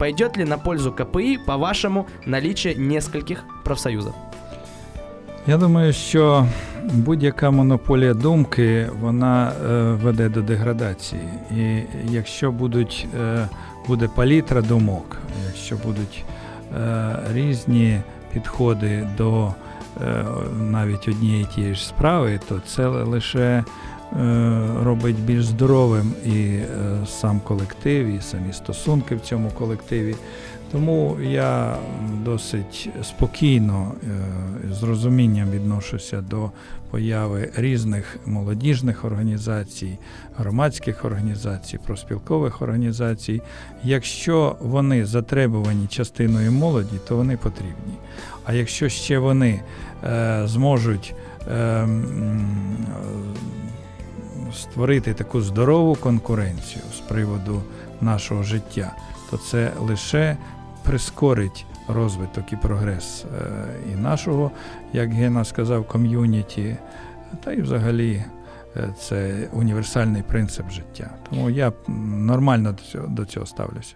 Пойдет ли на пользу КПИ, по-вашему, наличие нескольких профсоюзов? Я думаю, що будь-яка монополія думки вона е, веде до деградації. І якщо будуть, е, буде палітра думок, якщо будуть е, різні підходи до е, навіть однієї тієї ж справи, то це лише робить більш здоровим і е, сам колектив, і самі стосунки в цьому колективі. Тому я досить спокійно е, з розумінням відношуся до появи різних молодіжних організацій, громадських організацій, проспілкових організацій. Якщо вони затребувані частиною молоді, то вони потрібні. А якщо ще вони е, зможуть е, м, е, створити таку здорову конкуренцію з приводу нашого життя, то це лише прискорить розвиток і прогрес е, і нашого, як Гена сказав, ком'юніті, та й взагалі е, це універсальний принцип життя. Тому я нормально до цього, до цього ставлюся.